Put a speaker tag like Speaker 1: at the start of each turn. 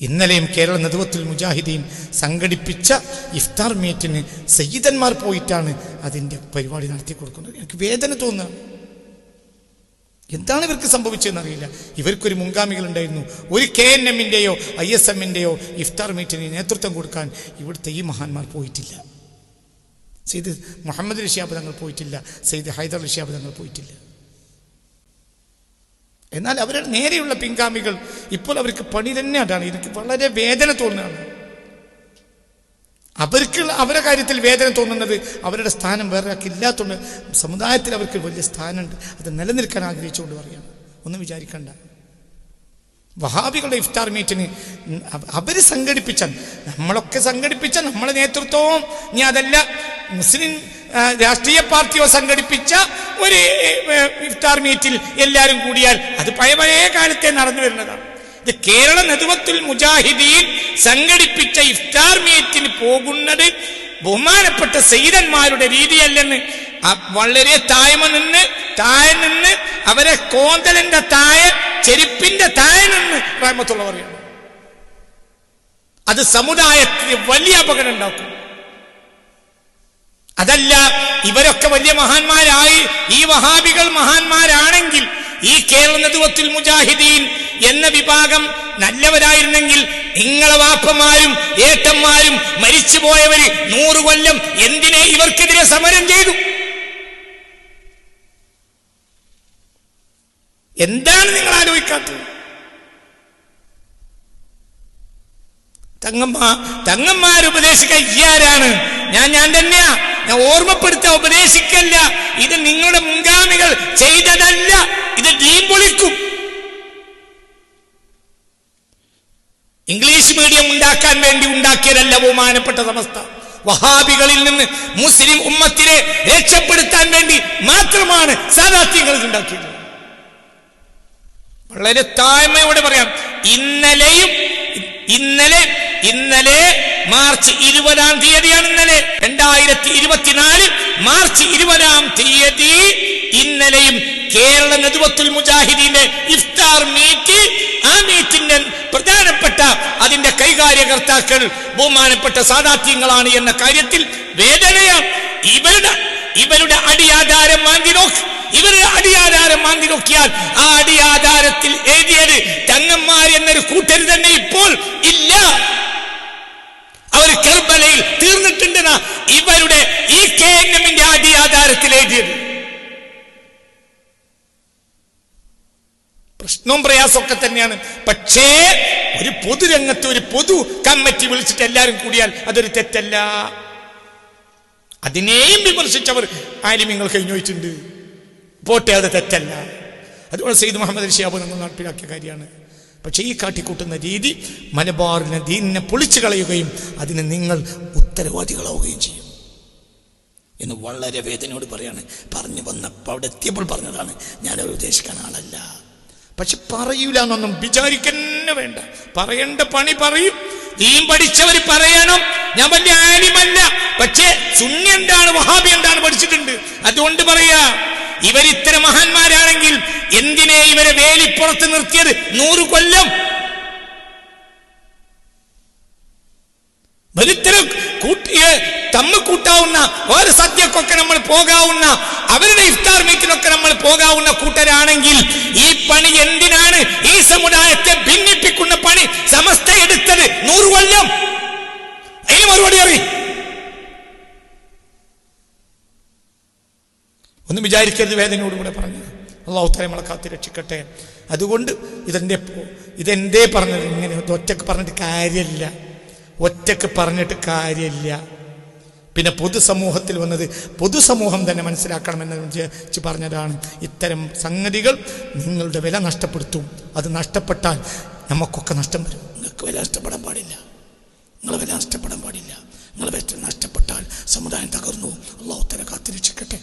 Speaker 1: ഇന്നലെയും കേരള നദുവത്തുൽ മുജാഹിദീൻ സംഘടിപ്പിച്ച ഇഫ്താർ മീറ്റിന് സയ്യിദന്മാർ പോയിട്ടാണ് അതിന്റെ പരിപാടി നടത്തി കൊടുക്കുന്നത്. എനിക്ക് വേദന തോന്നുക എന്താണ് ഇവർക്ക് സംഭവിച്ചതെന്ന് അറിയില്ല ഇവർക്കൊരു മുൻഗാമികളുണ്ടായിരുന്നു. ഒരു കെ എൻ എമ്മിന്റെയോ ഐ എസ് എമ്മിന്റെയോ ഇഫ്താർ മീറ്റിന് നേതൃത്വം കൊടുക്കാൻ ഇവിടുത്തെ ഈ മഹാന്മാർ പോയിട്ടില്ല. സെയ്ദ് മുഹമ്മദ് ഋഷിയാബ് തങ്ങൾ പോയിട്ടില്ല. സെയ്ദ് ഹൈദർ ഋഷിയാബ് തങ്ങൾ പോയിട്ടില്ല. എന്നാൽ അവരുടെ നേരെയുള്ള പിൻഗാമികൾ ഇപ്പോൾ അവർക്ക് പണി തന്നെ അതാണ്. എനിക്ക് വളരെ വേദന തോന്നുകയാണ്. അവർക്ക് അവരുടെ കാര്യത്തിൽ വേദന തോന്നുന്നത് അവരുടെ സ്ഥാനം വേറെ ഇല്ലാത്തതുകൊണ്ട് സമുദായത്തിൽ അവർക്ക് വലിയ സ്ഥാനമുണ്ട്. അത് നിലനിൽക്കാൻ ആഗ്രഹിച്ചുകൊണ്ട് പറയാണ് ഒന്നും വിചാരിക്കണ്ട. വഹാബികളുടെ ഇഫ്താർ മീറ്റിന് അവർ സംഘടിപ്പിച്ച നമ്മളൊക്കെ സംഘടിപ്പിച്ച നമ്മളെ നേതൃത്വവും ഇനി അതല്ല മുസ്ലിം രാഷ്ട്രീയ പാർട്ടിയോ സംഘടിപ്പിച്ച ഒരു ഇഫ്താർ മീറ്റിൽ എല്ലാവരും കൂടിയാൽ അത് പഴയ പഴയ കാലത്തെ നടന്നു വരുന്നതാണ്. ഇത് കേരള നെതുവത്തുൽ മുജാഹിദീൻ സംഘടിപ്പിച്ച ഇഫ്താർ മീറ്റിന് പോകുന്നത് ബഹുമാനപ്പെട്ട സൈതന്മാരുടെ രീതിയല്ലെന്ന് വളരെ താഴ്മ നിന്ന് താഴെ നിന്ന് അവരെ കോന്തലിന്റെ തായ ചെരുപ്പിന്റെ തായ നിന്ന് റഹ്മത്തുള്ള അത് സമുദായത്തിന് വലിയ അപകടം ഉണ്ടാക്കും. അതല്ല ഇവരൊക്കെ വലിയ മഹാന്മാരായി. ഈ വഹാബികൾ മഹാന്മാരാണെങ്കിൽ ഈ കേരള നേതൃത്വത്തിൽ മുജാഹിദീൻ എന്ന വിഭാഗം നല്ലവരായിരുന്നെങ്കിൽ നിങ്ങളെ വാപ്പമാരും ഏട്ടന്മാരും മരിച്ചുപോയവര് നൂറു കൊല്ലം എന്തിനെ ഇവർക്കെതിരെ സമരം ചെയ്തു? എന്താണ് നിങ്ങൾ ആലോചിക്കാത്തത്? തങ്ങമ്മ തങ്ങന്മാരുപദേശിക്കാരാണ് ഈ ഞാൻ ഞാൻ തന്നെയാ. ഞാൻ ഓർമ്മപ്പെടുത്താൻ ഉപദേശിക്കല്ല. ഇത് നിങ്ങളുടെ മുൻഗാമികൾ ചെയ്തതല്ല. ഇത് ഡീം പൊളിക്കും. ഇംഗ്ലീഷ് മീഡിയം ഉണ്ടാക്കാൻ വേണ്ടി ഉണ്ടാക്കിയതല്ല ബഹുമാനപ്പെട്ട സമസ്ത. വഹാബികളിൽ നിന്ന് മുസ്ലിം ഉമ്മത്തിനെ രക്ഷപ്പെടുത്താൻ വേണ്ടി മാത്രമാണ് സാധാർത്ഥ്യങ്ങൾ ഉണ്ടാക്കിയത്. വളരെ താഴ്മയോടെ പറയാം. ഇന്നലെയും ഇന്നലെ ഇന്നലെ മാർച്ച് ഇരുപതാം തീയതിയാണ് ഇന്നലെ. രണ്ടായിരത്തി ഇരുപത്തിനാല് മാർച്ച് ഇരുപതാം തീയതി ഇന്നലെയും കേരള നെതുവത്തുൽ മുജാഹിദീന്റെ ഇഫ്താർ മീറ്റ് ആ മീറ്റിന്റെ പ്രധാനപ്പെട്ട അതിന്റെ കൈകാര്യകർത്താക്കൾ ബഹുമാനപ്പെട്ട സാധാത്യങ്ങളാണ് എന്ന കാര്യത്തിൽ വേദനയാണ് ഇവരുടെ ഇവരുടെ അടിയാധാരം മാന്തി നോക്ക്. ഇവരുടെ അടിയാധാരം മാന്തി നോക്കിയാൽ ആ അടിയാധാരത്തിൽ എഴുതിയത് തങ്ങന്മാർ എന്നൊരു കൂട്ടർ തന്നെ ഇപ്പോൾ തീർന്നിട്ടുണ്ടെന്ന ഇവരുടെ ഈ കെ എൻ എമ്മിന്റെ അടിയാധാരത്തിൽ എഴുതിയത് പ്രശ്നവും പ്രയാസമൊക്കെ തന്നെയാണ്. പക്ഷേ ഒരു പൊതുരംഗത്ത് ഒരു പൊതു കമ്മിറ്റി വിളിച്ചിട്ട് എല്ലാവരും കൂടിയാൽ അതൊരു തെറ്റല്ല. അതിനെയും വിമർശിച്ചവർ ആലിമ്യങ്ങൾ നിങ്ങൾ പോയിട്ടുണ്ട് പോട്ടെ അത് തെറ്റല്ല. അതുപോലെ സെയ്ദ് മുഹമ്മദ് ഷിയാബ് നമ്മൾ നടപ്പിലാക്കിയ കാര്യമാണ്. പക്ഷേ ഈ കാട്ടിക്കൂട്ടുന്ന രീതി മലബാറിനെ ദീനിനെ പൊളിച്ചു കളയുകയും അതിന് നിങ്ങൾ ഉത്തരവാദികളാവുകയും ചെയ്യും. എന്ന് വളരെ വേദനയോട് പറയാണ്. പറഞ്ഞു വന്നപ്പോൾ അവിടെ എത്തിയപ്പോൾ പറഞ്ഞതാണ് ഞാനത് ഉദ്ദേശിക്കാൻ ആളല്ല. പക്ഷെ പറയൂല എന്നൊന്നും വിചാരിക്കന്നെ വേണ്ട. പറയേണ്ട പണി പറയും. നീയും പഠിച്ചവർ പറയണം. ഞാൻ വലിയ ആലിമല്ല. പക്ഷേ സുന്നി എന്താണ് വഹാബി എന്താണ് പഠിച്ചിട്ടുണ്ട്. അതുകൊണ്ട് പറയാ ഇവരിത്തരം മഹാന്മാരാണെങ്കിൽ എന്തിനെ ഇവരെ വേലിപ്പുറത്ത് നിർത്തിയത്? നൂറ് കൊല്ലം. വലിത്തരം കൂട്ടിയ തമ്മ കൂട്ടാവുന്ന ഓരോ സദ്യക്കൊക്കെ നമ്മൾ പോകാവുന്ന അവരുടെ ഇഫ്താർ മീറ്റിനൊക്കെ നമ്മൾ പോകാവുന്ന കൂട്ടരാണെങ്കിൽ ഈ പണി എന്തിനാണ് ഈ സമുദായത്തെ ഭിന്നിപ്പിക്കുന്ന പണി? സമസ്ത എടുത്തത് നൂറ് കൊല്ലം. അതിന് മറുപടി അറി ഒന്നും വിചാരിക്കരുത് വേദനയോടുകൂടെ പറഞ്ഞു അള്ളാഹു നമ്മളെ കാത്തി രക്ഷിക്കട്ടെ. അതുകൊണ്ട് ഇതെന്റെ ഇതെന്തേ പറഞ്ഞത് ഇങ്ങനെ ഒറ്റയ്ക്ക് പറഞ്ഞിട്ട് കാര്യമില്ല ഒറ്റയ്ക്ക് പറഞ്ഞിട്ട് കാര്യമില്ല പിന്നെ പൊതുസമൂഹത്തിൽ വന്നത് പൊതുസമൂഹം തന്നെ മനസ്സിലാക്കണമെന്ന് പറഞ്ഞതാണ്. ഇത്തരം സംഗതികൾ നിങ്ങളുടെ വില നഷ്ടപ്പെടുത്തും. അത് നഷ്ടപ്പെട്ടാൽ നമുക്കൊക്കെ നഷ്ടം വരും. നിങ്ങൾക്ക് വില നഷ്ടപ്പെടാൻ പാടില്ല. നിങ്ങളെ വില നഷ്ടപ്പെടാൻ പാടില്ല. നിങ്ങളെ വില നഷ്ടപ്പെട്ടാൽ സമുദായം തകർന്നു അള്ളാഹു തല കാത്തിരക്ഷിക്കട്ടെ